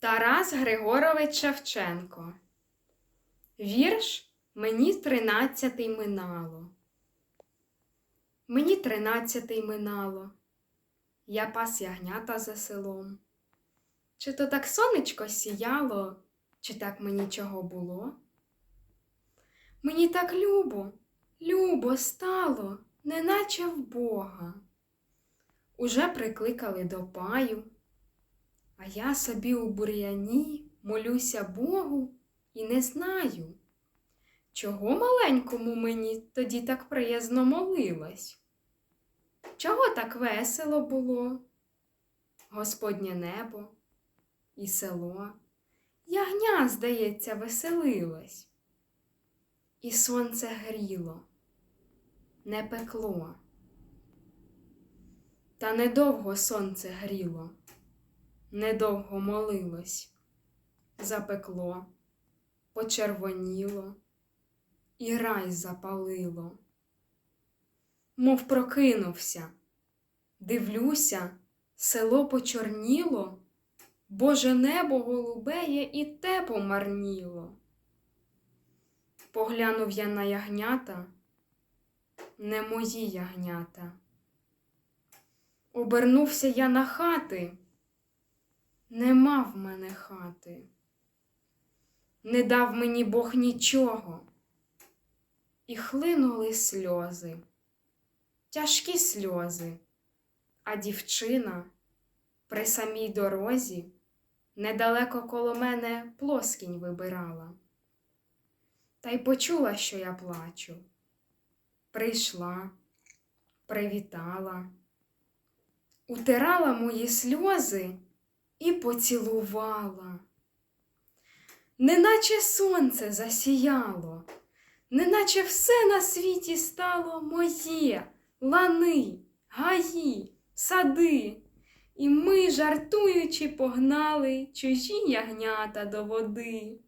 Тарас Григорович Шевченко. Вірш Мені тринадцятий минало. Мені тринадцятий минало. Я пас ягнята за селом. Чи то так сонечко сіяло, чи так мені чого було? Мені так любо, любо стало, неначе в Бога. Уже прикликали до паю, а я собі у бур'яні молюся Богу і не знаю, чого маленькому мені тоді так приязно молилась. Чого так весело було? Господнє небо і село, ягня, здається, веселилась, і сонце гріло, не пекло. Та недовго сонце гріло, недовго молилось, запекло, почервоніло, і рай запалило. Мов прокинувся, дивлюся, село почорніло, Боже небо голубеє і те помарніло. Поглянув я на ягнята, не мої ягнята. Обернувся я на хати, нема в мене хати, не дав мені Бог нічого, і хлинули сльози, тяжкі сльози, а дівчина при самій дорозі недалеко коло мене плоскінь вибирала. Та й почула, що я плачу. Прийшла, привітала. Утирала мої сльози і поцілувала. Неначе сонце засіяло, неначе все на світі стало моє, лани, гаї, сади, і ми, жартуючи, погнали чужі ягнята до води.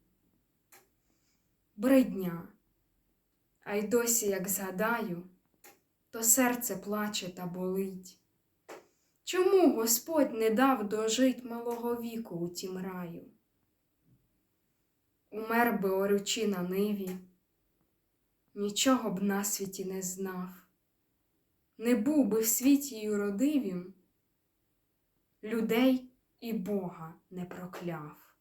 Бридня, а й досі, як згадаю, то серце плаче та болить. Чому Господь не дав дожить малого віку у тім раю? Умер би орючи на ниві, нічого б на світі не знав, не був би в світі й уродивім, людей і Бога не прокляв.